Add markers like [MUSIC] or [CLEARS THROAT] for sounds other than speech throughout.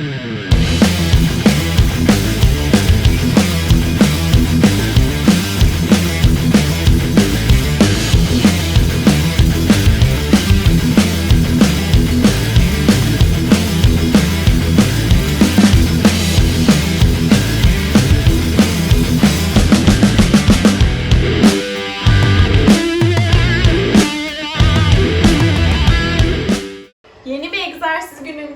Mm-hmm.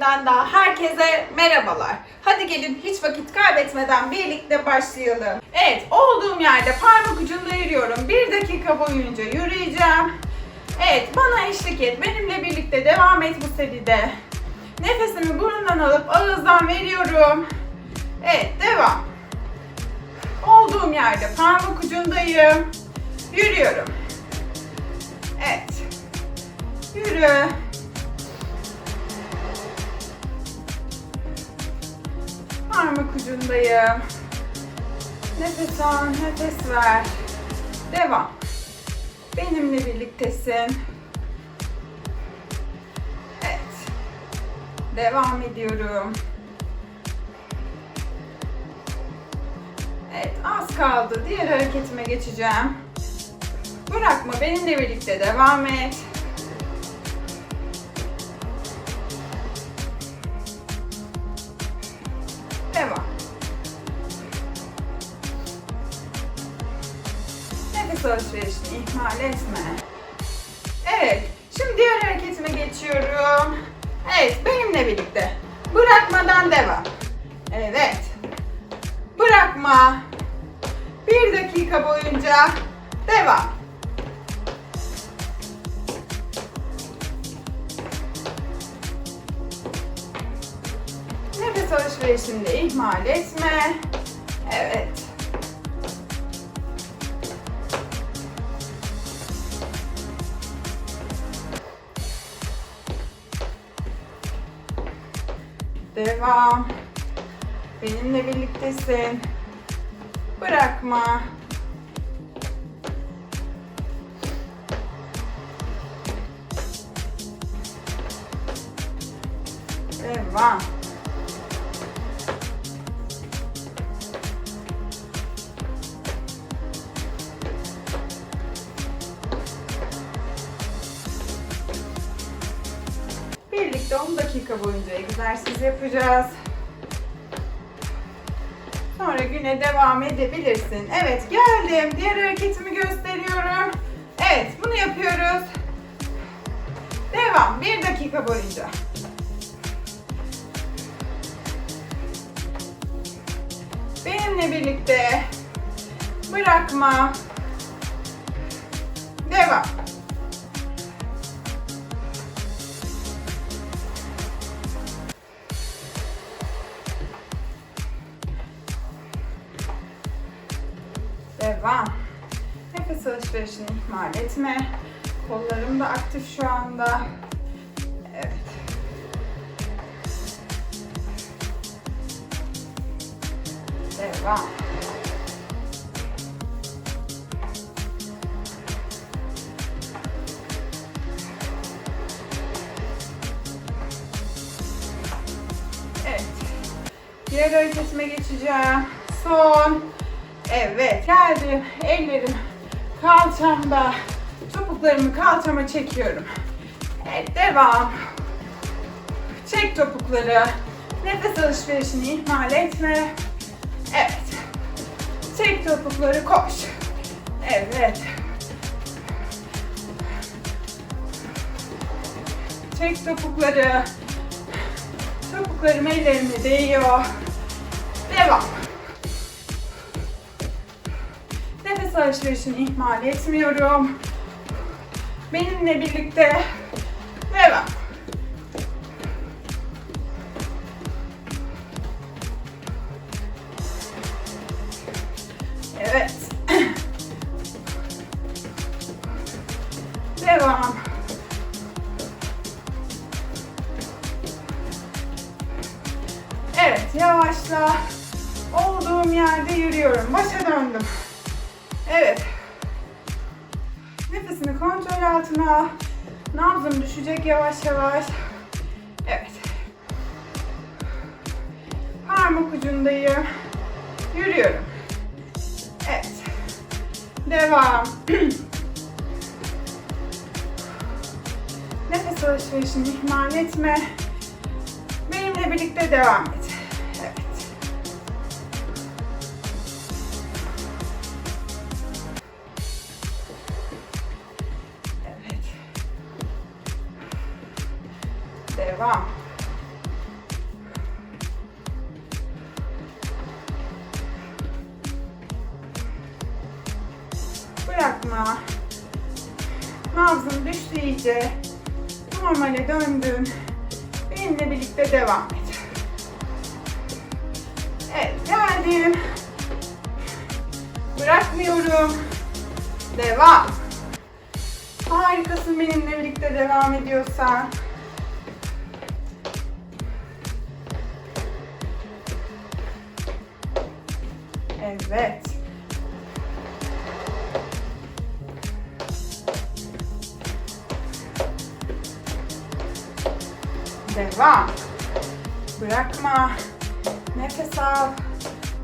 Gününden daha herkese merhabalar. Hadi gelin hiç vakit kaybetmeden birlikte başlayalım. Evet, olduğum yerde parmak ucunda yürüyorum. Bir dakika boyunca yürüyeceğim. Evet, bana eşlik et. Benimle birlikte devam et bu seride. Nefesimi burundan alıp ağızdan veriyorum. Evet, devam. Olduğum yerde parmak ucundayım. Yürüyorum. Evet. Yürü. Parmak ucundayım. Nefes al, nefes ver. Devam. Benimle birliktesin. Evet. Devam ediyorum. Evet, az kaldı. Diğer hareketime geçeceğim. Bırakma, benimle birlikte devam et. Alışverişini ihmal etme. Evet, şimdi diğer hareketime geçiyorum. Evet, benimle birlikte. Bırakmadan devam. Evet. Bırakma. Bir dakika boyunca devam. Nefes alışverişini de ihmal etme. Evet. Devam. Benimle birliktesin. Bırakma. Devam. Dakika boyunca egzersiz yapacağız. Sonra güne devam edebilirsin. Evet geldim. Diğer hareketimi gösteriyorum. Evet bunu yapıyoruz. Devam. Bir dakika boyunca. Benimle birlikte bırakma. Devam. Devam. Nefes alışverişini ihmal etme. Kollarım da aktif şu anda. Evet. Devam. Evet. Diğer hareketime geçeceğim. Son. Evet. Geldim. Ellerim kalçamda. Topuklarımı kalçama çekiyorum. Evet. Devam. Çek topukları. Nefes alışverişini ihmal etme. Evet. Çek topukları koş. Evet. Çek topukları. Topuklarım ellerime değiyor. Devam. Nefes alışverişini ihmal etmiyorum. Benimle birlikte Nefesimi kontrol altına. al. Nabzım düşecek yavaş yavaş. Evet. Parmak ucundayım. Yürüyorum. Evet. Devam. [CLEARS THROAT] Nefes alışverişini ihmal etme. Benimle birlikte devam et. İyice. Normale döndün. Benimle birlikte devam et. Evet geldim. Bırakmıyorum. Devam. Harikasın benimle birlikte devam ediyorsan. Evet. Devam. Bırakma. Nefes al.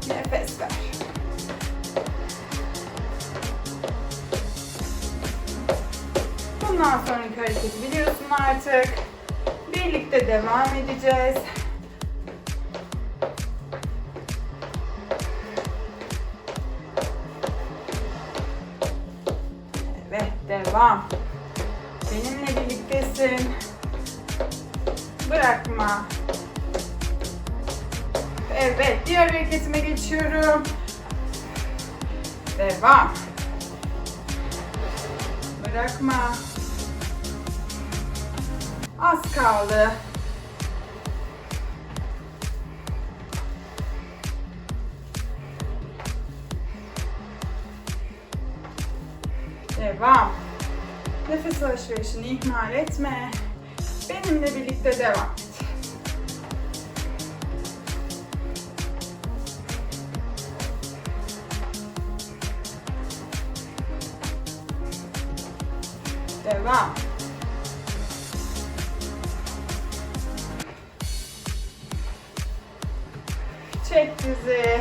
Nefes ver. Bundan sonraki hareketi biliyorsun artık. Birlikte devam edeceğiz. Evet, devam. Benimle birliktesin. Bırakma. Evet, diğer hareketime geçiyorum. Devam. Bırakma. Az kaldı. Devam. Nefes alışverişini ihmal etme. Benimle birlikte devam et. Devam. Çek dizi.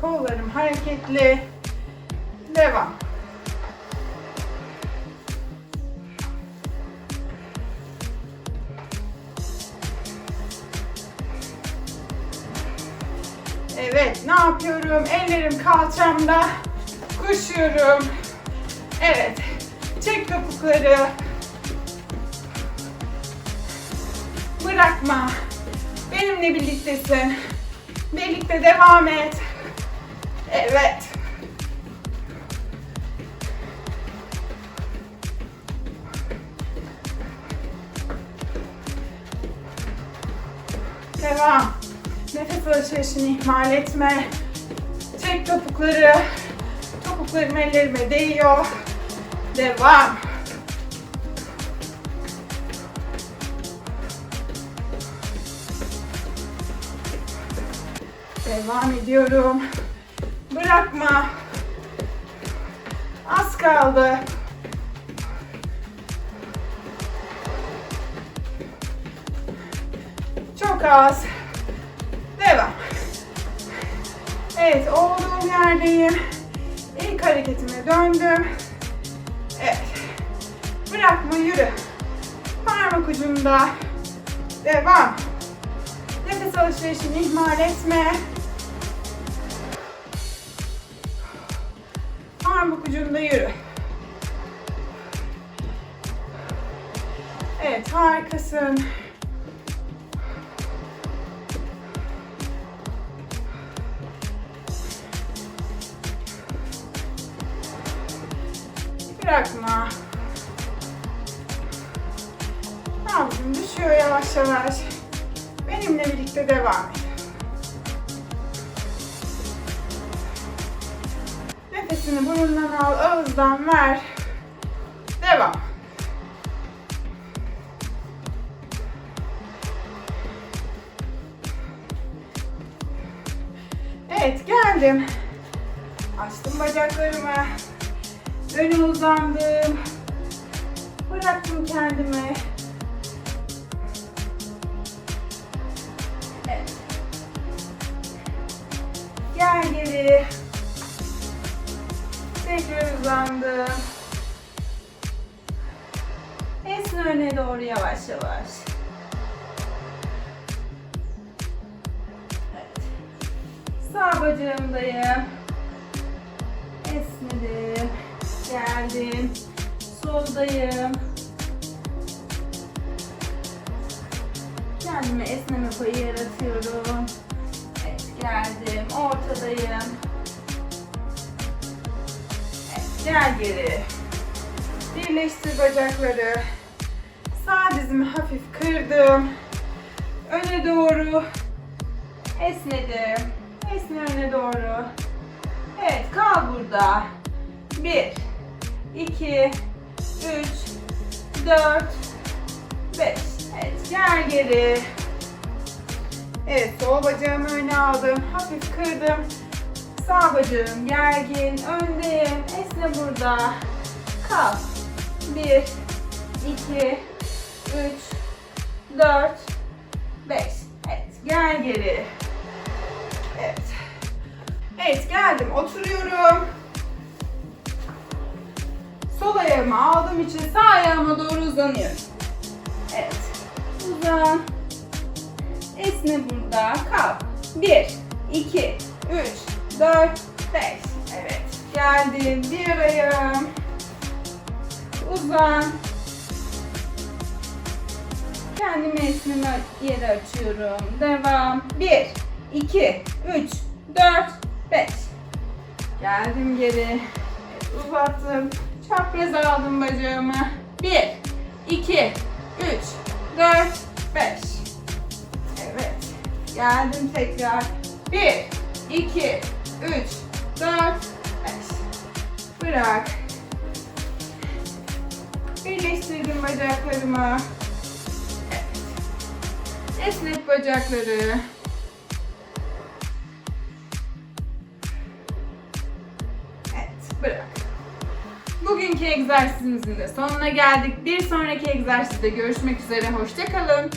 Kollarım hareketli. Devam. Evet, ne yapıyorum? Ellerim kalçamda. Koşuyorum. Evet. Çek topukları. Bırakma. Benimle birliktesin. Birlikte devam et. Evet. Devam. Nefes alışverişini ihmal etme. Çek topukları. Topuklarım ellerime değiyor. Devam. Devam ediyorum. Bırakma. Az kaldı. Çok az. Evet, olduğum yerdeyim. İlk hareketime döndüm. Evet. Bırakma, yürü. Parmak ucunda. Devam. Nefes alışverişini ihmal etme. Parmak ucunda yürü. Evet, harikasın. Bırakma. Nabzın düşüyor yavaş yavaş. Benimle birlikte devam et. Nefesini burundan al, ağızdan ver. Devam. Evet, geldim. Açtım bacaklarımı. Öne uzandım. Bıraktım kendimi. Evet. geldi. Tekrar uzandım. Esne öne doğru yavaş yavaş. Evet. Sağ bacağımdayım. Esnedim. Geldim. Soldayım. Kendime esneme payı yaratıyorum. Evet, geldim. Ortadayım. Evet, gel geri. Birleştir bacakları. Sağ dizimi hafif kırdım. Öne doğru esnedim. Esne öne doğru. Evet, kal burada. 1 2 3 4 5 Evet, gel geri. Evet, sol bacağımı öne aldım. Hafif kırdım. Sağ bacağım gergin. Öndeyim. Esne burada. Kal. 1 2 3 4 5 Evet, gel geri. Evet. Evet, geldim. Oturuyorum. Sol ayağımı aldığım için sağ ayağıma doğru uzanıyorum. Evet. Uzan. Esne burada. Kalk. 1, 2, 3, 4, 5. Evet. Geldim. Diğer ayağım. Uzan. Kendimi esneme yeri açıyorum. Devam. 1, 2, 3, 4, 5. Geldim geri. Uzattım. Çapraz aldım bacağımı. 1, 2, 3, 4, 5. Evet. Geldim tekrar. 1, 2, 3, 4, 5. Bırak. Birleştirdim bacaklarımı. Evet. Esnet bacakları. Egzersizimizin de sonuna geldik. Bir sonraki egzersizde görüşmek üzere. Hoşçakalın.